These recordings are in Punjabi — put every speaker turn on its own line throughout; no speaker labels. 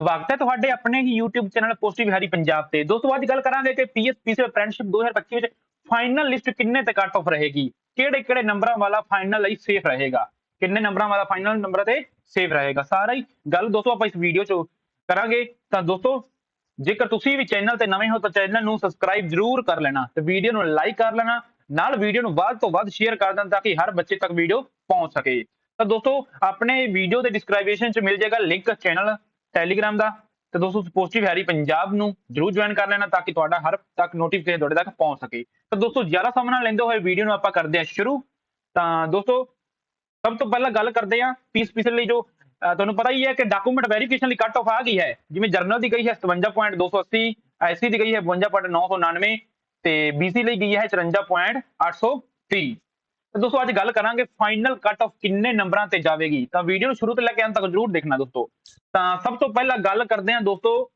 ਸਵਾਗਤ ਹੈ ਤੁਹਾਡੇ ਆਪਣੇ ਹੀ YouTube channel positive Bihari Punjab ਤੇ। ਦੋਸਤੋ, ਅੱਜ ਗੱਲ ਕਰਾਂਗੇ ਕਿ ਪੀਐਸਪੀਸੀ ਅਪ੍ਰੈਂਟਿਸਸ਼ਿਪ 2025 ਵਿੱਚ ਫਾਈਨਲ ਲਿਸਟ ਕਿੰਨੇ ਤੇ ਕੱਟ ਆਫ ਰਹੇਗੀ? ਕਿਹੜੇ ਕਿਹੜੇ ਨੰਬਰਾਂ ਵਾਲਾ ਫਾਈਨਲ ਲਈ ਸੇਫ ਰਹੇਗਾ? ਕਿੰਨੇ ਨੰਬਰਾਂ ਵਾਲਾ ਫਾਈਨਲ ਨੰਬਰ ਤੇ ਸੇਫ ਰਹੇਗਾ? ਸਾਰਾ ਹੀ ਗੱਲ ਦੋਸਤੋ, ਆਪਾਂ ਇਸ ਵੀਡੀਓ 'ਚ ਕਰਾਂਗੇ। ਤਾਂ ਦੋਸਤੋ, ਜੇਕਰ ਤੁਸੀਂ ਵੀ ਚੈਨਲ ਤੇ ਨਵੇਂ ਹੋ ਤਾਂ ਚੈਨਲ ਨੂੰ ਸਬਸਕ੍ਰਾਈਬ ਜ਼ਰੂਰ ਕਰ ਲੈਣਾ ਤੇ ਵੀਡੀਓ ਨੂੰ ਲਾਈਕ ਕਰ ਲੈਣਾ। ਨਾਲ ਵੀਡੀਓ ਨੂੰ ਵੱਧ ਤੋਂ ਵੱਧ ਸ਼ੇਅਰ ਕਰ ਦੇਣਾ ਤਾਂ ਕਿ ਹਰ ਬੱਚੇ ਤੱਕ ਵੀਡੀਓ ਪਹੁੰਚ ਸਕੇ। ਤਾਂ ਦੋਸਤੋ, ਆਪਣੇ ਵੀਡੀਓ ਦੇ ਡਿਸਕ੍ਰਿਪਸ਼ਨ 'ਚ ਮਿਲ ਜਾਏਗਾ ਲਿੰਕ ਚੈਨਲ ਟੈਲੀਗ੍ਰਾਮ ਦਾ। ਤੇ ਦੋਸਤੋ ਪੋਸਟਿਵ ਹੈਰੀ ਪੰਜਾਬ ਨੂੰ ਜਰੂਰ ਜੁਆਇਨ ਕਰ ਲੈਣਾ ਤਾਂ ਕਿ ਤੁਹਾਡਾ ਹਰ ਤੱਕ ਨੋਟੀਫਿਕੇਸ਼ਨ ਤੁਹਾਡੇ ਤੱਕ ਪਹੁੰਚ ਸਕੇ। ਤਾਂ ਦੋਸਤੋ, ਜ਼ਿਆਦਾ ਸਮਾਂ ਨਾ ਲੈਂਦੇ ਹੋਏ ਵੀਡੀਓ ਨੂੰ ਆਪਾਂ ਕਰਦੇ ਹਾਂ ਸ਼ੁਰੂ। ਤਾਂ ਦੋਸਤੋ, ਸਭ ਤੋਂ ਪਹਿਲਾਂ ਗੱਲ ਕਰਦੇ ਹਾਂ ਪੀਸ ਪੀਸ ਲਈ ਜੋ ਤੁਹਾਨੂੰ ਪਤਾ ਹੀ ਹੈ ਕਿ ਡਾਕੂਮੈਂਟ ਵੈਰੀਫਿਕੇਸ਼ਨ ਲਈ ਕੱਟ ਆਫ ਆ ਗਈ ਹੈ। ਜਿਵੇਂ ਜਰਨਲ ਦੀ ਗਈ ਹੈ 57.280 ਐਸਸੀ ਦੀ ਗਈ ਹੈ 52.999 ਤੇ ਬੀਸੀ ਲਈ ਗਈ ਹੈ 54.830 ਤਾਂ ਦੋਸਤੋ ਅੱਜ ਗੱਲ ਕਰਾਂਗੇ ਫਾਈਨਲ ਕੱਟ ਆਫ ਕਿੰਨੇ ਨੰਬਰਾਂ ਤੇ ਜਾਵੇਗੀ। ਤਾਂ ਵੀਡੀਓ ਨੂੰ ਸ਼ੁਰੂ ਤੋਂ ਲੈ ਕੇ ਅੰਤ ਤੱਕ ਜ਼ਰੂਰ ਦੇਖਣਾ ਦੋਸਤੋ। ਤਾਂ ਸਭ ਤੋਂ ਪਹਿਲਾਂ ਗੱਲ ਕਰਦੇ ਹਾਂ ਦੋਸਤੋ,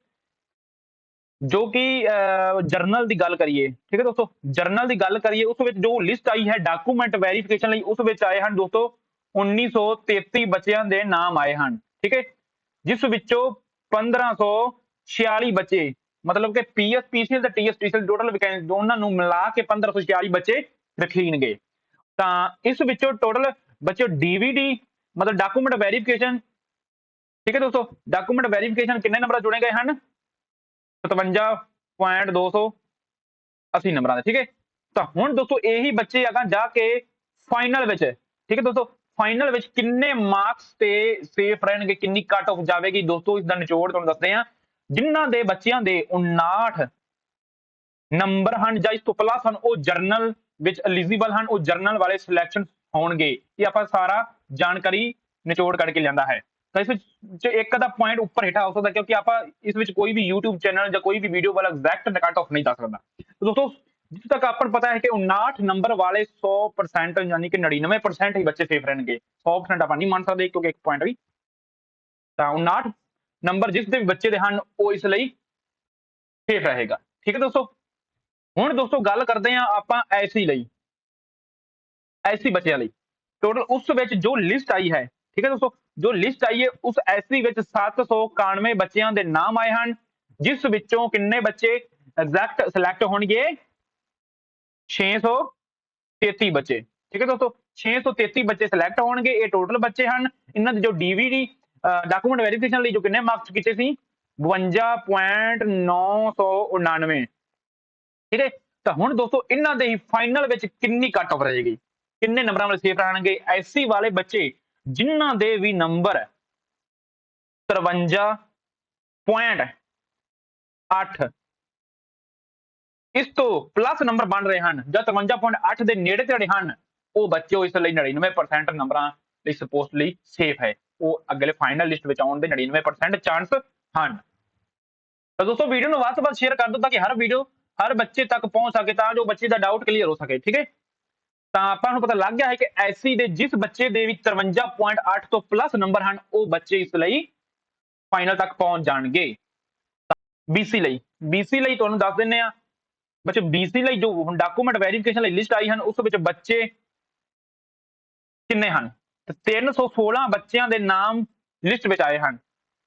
ਜੋ ਕਿ ਜਰਨਲ ਦੀ ਗੱਲ ਕਰੀਏ। ਠੀਕ ਹੈ ਦੋਸਤੋ ਜਰਨਲ ਦੀ ਗੱਲ ਕਰੀਏ, ਉਸ ਵਿੱਚ ਜੋ ਲਿਸਟ ਆਈ ਹੈ ਡਾਕੂਮੈਂਟ ਵੈਰੀਫਿਕੇਸ਼ਨ ਲਈ, ਉਸ ਵਿੱਚ ਆਏ ਹਨ ਦੋਸਤੋ 1933 ਬੱਚਿਆਂ ਦੇ ਨਾਮ ਆਏ ਹਨ। ਠੀਕ ਹੈ, ਜਿਸ ਵਿੱਚੋਂ 1546 ਬੱਚੇ, ਮਤਲਬ ਕਿ ਪੀਐਸਪੀਸੀਐਲ ਤੇ ਟੀਐਸਪੀਸੀਐਲ ਟੋਟਲ ਵੈਕੈਂਸੀ ਦੋਨਾਂ ਨੂੰ ਮਿਲਾ ਕੇ 1546 ਬੱਚੇ ਰਖੀਣਗੇ। ਤਾਂ ਇਸ ਵਿੱਚੋਂ ਟੋਟਲ ਬੱਚੇ ਡੀਵੀਡੀ ਮਤਲਬ ਡਾਕੂਮੈਂਟ ਵੈਰੀਫਿਕੇਸ਼ਨ ਠੀਕ ਹੈ ਦੋਸਤੋ? ਡਾਕੂਮੈਂਟ ਵੈਰੀਫਿਕੇਸ਼ਨ ਕਿੰਨੇ ਨੰਬਰਾਂ ਜੁੜੇ ਗਏ ਹਨ? 57.280 ਨੰਬਰਾਂ ਦੇ ਠੀਕ ਹੈ? ਤਾਂ ਹੁਣ ਦੋਸਤੋ ਇਹੀ ਬੱਚੇ ਅਗਾਂ ਜਾ ਕੇ ਫਾਈਨਲ ਵਿੱਚ, ਠੀਕ ਹੈ ਦੋਸਤੋ? ਫਾਈਨਲ ਵਿੱਚ ਕਿੰਨੇ ਮਾਰਕਸ ਤੇ ਸੇਫ ਰਹਿਣਗੇ, ਕਿੰਨੀ ਕੱਟ ਆਫ ਜਾਵੇਗੀ? ਦੋਸਤੋ ਇਸ ਦਾ ਨਿਚੋੜ ਤੁਹਾਨੂੰ ਦੱਸਦੇ ਹਾਂ। ਜਿਨ੍ਹਾਂ ਦੇ ਬੱਚਿਆਂ ਦੇ 59 ਨੰਬਰ ਹਨ ਜਾਂ ਇਸ ਤੋਂ ਪਲੱਸ ਹਨ, ਉਹ ਜਰਨਲ ਵਿੱਚ ਐਲੀਜੀਬਲ ਹਨ, ਉਹ ਜਰਨਲ ਵਾਲੇ ਸਿਲੈਕਸ਼ਨ ਹੋਣਗੇ। ਇਹ ਆਪਾਂ ਸਾਰਾ ਜਾਣਕਾਰੀ ਨਿਚੋੜ ਕੱਢ ਕੇ ਲਿਆਂਦਾ ਹੈ। ਤਾਂ ਇਸ ਵਿੱਚ ਇੱਕ ਦਾ ਪੁਆਇੰਟ ਉੱਪਰ ਹੇਠਾਂ ਹੋ ਸਕਦਾ, ਕਿਉਂਕਿ ਆਪਾਂ ਇਸ ਵਿੱਚ ਕੋਈ ਵੀ YouTube ਚੈਨਲ ਜਾਂ ਕੋਈ ਵੀ ਵੀਡੀਓ ਵਾਲਾ ਐਗਜ਼ੈਕਟ ਕੱਟ ਆਫ ਨਹੀਂ ਦੱਸ ਸਕਦਾ। ਦੋਸਤੋ, ਜਿੱਥੇ ਤੱਕ ਆਪਾਂ ਨੂੰ ਪਤਾ ਹੈ ਕਿ 59 ਨੰਬਰ ਵਾਲੇ 100% ਯਾਨੀ ਕਿ 99% ਹੀ ਬੱਚੇ ਸੇਫ ਰਹਿਣਗੇ। 100% ਆਪਾਂ ਨਹੀਂ ਮੰਨ ਸਕਦੇ, ਕਿਉਂਕਿ ਇੱਕ ਪੁਆਇੰਟ ਵੀ। ਤਾਂ 59 ਨੰਬਰ ਜਿਸ ਦੇ ਬੱਚੇ ਦੇ ਹਨ, ਉਹ ਇਸ ਲਈ ਸੇਫ ਰਹੇਗਾ। ਠੀਕ ਹੈ ਦੋਸਤੋ? ਹੁਣ ਦੋਸਤੋ ਗੱਲ ਕਰਦੇ ਹਾਂ ਆਪਾਂ ਐਸੀ ਲਈ ਐਸੀ ਬੱਚਿਆਂ ਲਈ। ਟੋਟਲ ਉਸ ਵਿੱਚ ਜੋ ਲਿਸਟ ਆਈ ਹੈ, ਠੀਕ ਹੈ ਦੋਸਤੋ, ਜੋ ਲਿਸਟ ਆਈ ਹੈ, ਉਸ ਐਸੀ ਵਿੱਚ 791 ਬੱਚਿਆਂ ਦੇ ਨਾਮ ਆਏ ਹਨ, ਜਿਸ ਵਿੱਚੋਂ ਕਿੰਨੇ ਬੱਚੇ ਐਗਜ਼ੈਕਟ ਸਿਲੈਕਟ ਹੋਣਗੇ? 633 ਬੱਚੇ, ਠੀਕ ਹੈ ਦੋਸਤੋ 633 ਬੱਚੇ ਸਿਲੈਕਟ ਹੋਣਗੇ, ਇਹ ਟੋਟਲ ਬੱਚੇ ਹਨ। ਇਹਨਾਂ ਦੇ ਜੋ ਡੀਵੀਡੀ ਡਾਕੂਮੈਂਟ ਵੈਰੀਫਿਕੇਸ਼ਨ ਲਈ ਜੋ ਕਿੰਨੇ ਮਾਰਕਸ ਕੀਤੇ ਸੀ? 52.999 ਠੀਕ ਹੈ? ਤਾਂ ਹੁਣ ਦੋਸਤੋ ਇਹਨਾਂ ਦੇ ਹੀ ਫਾਈਨਲ ਵਿੱਚ ਕਿੰਨੀ ਕੱਟ ਆਫ ਰਹੇਗੀ? ਕਿੰਨੇ ਨੰਬਰਾਂ ਵਾਲੇ ਸੇਫ ਰਹਿਣਗੇ? ਐਸੀ ਵਾਲੇ ਬੱਚੇ ਜਿਨ੍ਹਾਂ ਦੇ ਵੀ ਨੰਬਰ 53.8 ਇਸ ਤੋਂ ਪਲੱਸ ਨੰਬਰ ਬਣ ਰਹੇ ਹਨ। ਜਾਂ 53.8 ਦੇ ਨੇੜੇ ਤੇੜੇ ਹਨ, ਉਹ ਬੱਚੇ ਇਸ ਲਈ 99% ਨੰਬਰਾਂ ਲਈ ਸਪੋਸਟ ਲਈ ਸੇਫ ਹੈ। ਉਹ ਅਗਲੇ ਫਾਈਨਲ ਲਿਸਟ ਵਿੱਚ ਆਉਣ ਦੇ 99% ਚਾਂਸ ਹਨ। ਤਾਂ ਦੋਸਤੋ ਵੀਡੀਓ ਨੂੰ ਵੱਧ ਤੋਂ ਵੱਧ ਸ਼ੇਅਰ ਕਰ ਦਿਓ ਤਾਂ ਕਿ ਹਰ ਵੀਡੀਓ ਹਰ ਬੱਚੇ ਤੱਕ ਪਹੁੰਚ ਸਕੇ ਤਾਂ ਜੋ ਬੱਚੇ ਦਾ ਡਾਊਟ ਕਲੀਅਰ ਹੋ ਸਕੇ, ਠੀਕ ਹੈ? ਤਾਂ ਆਪਾਂ ਨੂੰ ਪਤਾ ਲੱਗ ਗਿਆ ਹੈ ਕਿ ਐਸੀ ਦੇ ਜਿਸ ਬੱਚੇ ਦੇ ਵਿੱਚ 53.8 ਤੋਂ ਪਲੱਸ ਨੰਬਰ ਹਨ, ਉਹ ਬੱਚੇ ਇਸ ਲਈ ਫਾਈਨਲ ਤੱਕ ਪਹੁੰਚ ਜਾਣਗੇ। ਬੀਸੀ ਲਈ ਬੀਸੀ ਲਈ ਤੁਹਾਨੂੰ ਦੱਸ ਦਿੰਨੇ ਆ ਬੱਚੇ ਬੀਸੀ ਲਈ ਜੋ ਹੁਣ ਡਾਕੂਮੈਂਟ ਵੈਰੀਫਿਕੇਸ਼ਨ ਲਈ ਲਿਸਟ ਆਈ ਹਨ, ਉਸ ਵਿੱਚ ਬੱਚੇ ਕਿੰਨੇ ਹਨ? ਤੇ 316 ਬੱਚਿਆਂ ਦੇ ਨਾਮ ਲਿਸਟ ਵਿੱਚ ਆਏ ਹਨ,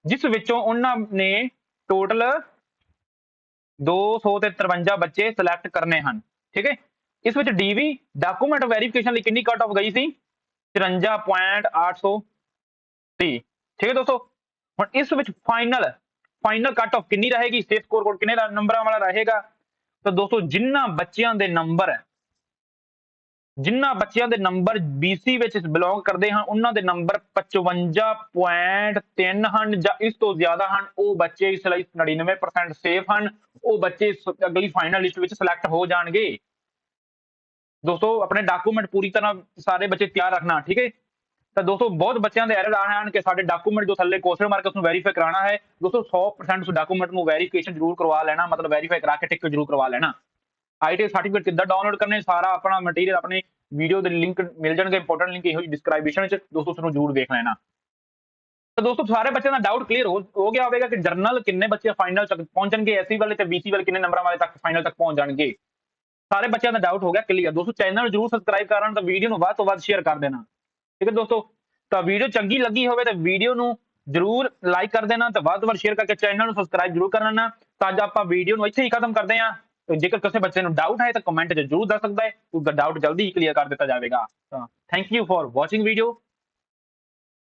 ਜਿਸ ਵਿੱਚੋਂ ਉਹਨਾਂ ਨੇ ਟੋਟਲ 253 ਬੱਚੇ ਸਿਲੈਕਟ ਕਰਨੇ ਹਨ, ਠੀਕ ਹੈ? ਇਸ ਵਿੱਚ ਡੀਵੀ ਡਾਕੂਮੈਂਟ ਵੈਰੀਫਿਕੇਸ਼ਨ ਲਈ ਕਿੰਨੀ ਕੱਟ ਆਫ ਗਈ ਸੀ? 53.830 ਠੀਕ ਹੈ ਦੋਸਤੋ? ਹੁਣ ਇਸ ਵਿੱਚ ਫਾਈਨਲ ਫਾਈਨਲ ਕੱਟ ਆਫ ਕਿੰਨੀ ਰਹੇਗੀ? ਸਟੇਟ ਸਕੋਰ ਕੋਡ ਕਿੰਨੇ ਨੰਬਰਾਂ ਵਾਲਾ ਰਹੇਗਾ? ਤਾਂ ਦੋਸਤੋ ਜਿਨ੍ਹਾਂ ਬੱਚਿਆਂ ਦੇ ਨੰਬਰ ਜਿਨ੍ਹਾਂ ਬੱਚਿਆਂ ਦੇ ਨੰਬਰ BC ਵਿੱਚ ਬਿਲੋਂਗ ਕਰਦੇ ਹਨ, ਉਹਨਾਂ ਦੇ ਨੰਬਰ 55.3 ਹਨ ਜਾਂ ਇਸ ਤੋਂ ਜ਼ਿਆਦਾ ਹਨ, ਉਹ ਬੱਚੇ ਇਸ ਲਈ 99% ਸੇਫ ਹਨ, ਉਹ ਬੱਚੇ ਅਗਲੀ ਫਾਈਨਲ ਲਿਸਟ ਵਿੱਚ ਸਿਲੈਕਟ ਹੋ ਜਾਣਗੇ। ਦੋਸਤੋ, ਆਪਣੇ ਡਾਕੂਮੈਂਟ ਪੂਰੀ ਤਰ੍ਹਾਂ ਸਾਰੇ ਬੱਚੇ ਤਿਆਰ ਰੱਖਣਾ, ਠੀਕ ਹੈ ਤਾਂ ਦੋਸਤੋ, ਬਹੁਤ ਬੱਚਿਆਂ ਦੇ ਐਰਰ ਆ ਹਨ ਕਿ ਸਾਡੇ ਡਾਕੂਮੈਂਟ ਜੋ ਥੱਲੇ ਕੁਐਸਚਨ ਮਾਰਕ ਉਸ ਨੂੰ ਵੈਰੀਫਾਈ ਕਰਾਉਣਾ ਹੈ। ਦੋਸਤੋ 100% ਉਸ ਡਾਕੂਮੈਂਟ ਨੂੰ ਵੈਰੀਫਿਕੇਸ਼ਨ ਜ਼ਰੂਰ ਕਰਵਾ ਲੈਣਾ, ਮਤਲਬ ਵੈਰੀਫਾਈ ਕਰਾ ਕੇ ਟਿਕ ਜ਼ਰੂਰ ਕਰਵਾ ਲੈਣਾ। ਆਈਟੀ ਸਰਟੀਫਿਕੇਟ ਕਿੱਦਾਂ ਡਾਊਨਲੋਡ ਕਰਨੇ, ਸਾਰਾ ਆਪਣਾ ਮਟੀਰੀਅਲ ਆਪਣੇ ਵੀਡੀਓ ਦੇ ਲਿੰਕ ਮਿਲ ਜਾਣਗੇ ਇੰਪੋਰਟੈਂਟ ਲਿੰਕ ਇਹੋ ਜਿਹੀ ਡਿਸਕ੍ਰਿਪਸ਼ਨ ਵਿੱਚ ਦੋਸਤੋ ਉਸ ਜ਼ਰੂਰ ਦੇਖ ਲੈਣਾ। ਤਾਂ ਦੋਸਤੋ ਸਾਰੇ ਬੱਚਿਆਂ ਦਾ ਡਾਊਟ ਕਲੀਅਰ ਹੋ ਗਿਆ ਹੋਵੇਗਾ ਕਿ ਜਰਨਲ ਕਿੰਨੇ ਬੱਚੇ ਫਾਈਨਲ ਤੱਕ ਪਹੁੰਚਣਗੇ ਐਸੀ ਵਾਲੇ ਤੇ ਬੀਸੀ ਵਾਲੇ ਕਿੰਨੇ ਨੰਬਰਾਂ ਵਾਲੇ ਤੱਕ ਫਾਈਨਲ ਤੱਕ ਪਹੁੰਚ ਜਾਣਗੇ ਸਾਰੇ ਬੱਚਿਆਂ ਦਾ ਡਾਊਟ ਹੋ ਗਿਆ ਕਲੀਅਰ ਦੋਸਤੋ ਚੈਨਲ ਜਰੂਰ ਸਬਸਕ੍ਰਾਈਬ ਕਰਨ ਤਾਂ ਵੀਡੀਓ ਨੂੰ ਵੱਧ ਤੋਂ ਵੱਧ ਸ਼ੇਅਰ ਕਰ ਦੇਣਾ। ਠੀਕ ਹੈ ਦੋਸਤੋ? ਤਾਂ ਵੀਡੀਓ ਚੰਗੀ ਲੱਗੀ ਹੋਵੇ ਤਾਂ ਵੀਡੀਓ ਨੂੰ ਜਰੂਰ ਲਾਈਕ ਕਰ ਦੇਣਾ ਤੇ ਵੱਧ ਤੋਂ ਵੱਧ ਸ਼ੇਅਰ ਕਰਕੇ ਚੈਨਲ ਨੂੰ ਸਬਸਕ੍ਰਾਈਬ ਜਰੂਰ ਕਰ ਲੈਣਾ। ਤਾਂ ਅੱਜ ਆਪਾਂ ਵੀਡੀਓ ਨੂੰ ਇੱਥੇ ਹੀ ਖਤਮ ਕਰਦੇ ਹਾਂ। ਜੇਕਰ ਕਿਸੇ ਬੱਚੇ ਨੂੰ ਡਾਊਟ ਹੈ ਤਾਂ ਕਮੈਂਟ 'ਚ ਜਰੂਰ ਦੱਸ ਸਕਦਾ ਹੈ। ਉਹਦਾ ਡਾਊਟ ਜਲਦੀ ਹੀ ਕਲੀਅਰ ਕਰ ਦਿੱਤਾ ਜਾਵੇਗਾ। ਤਾਂ thank you for watching video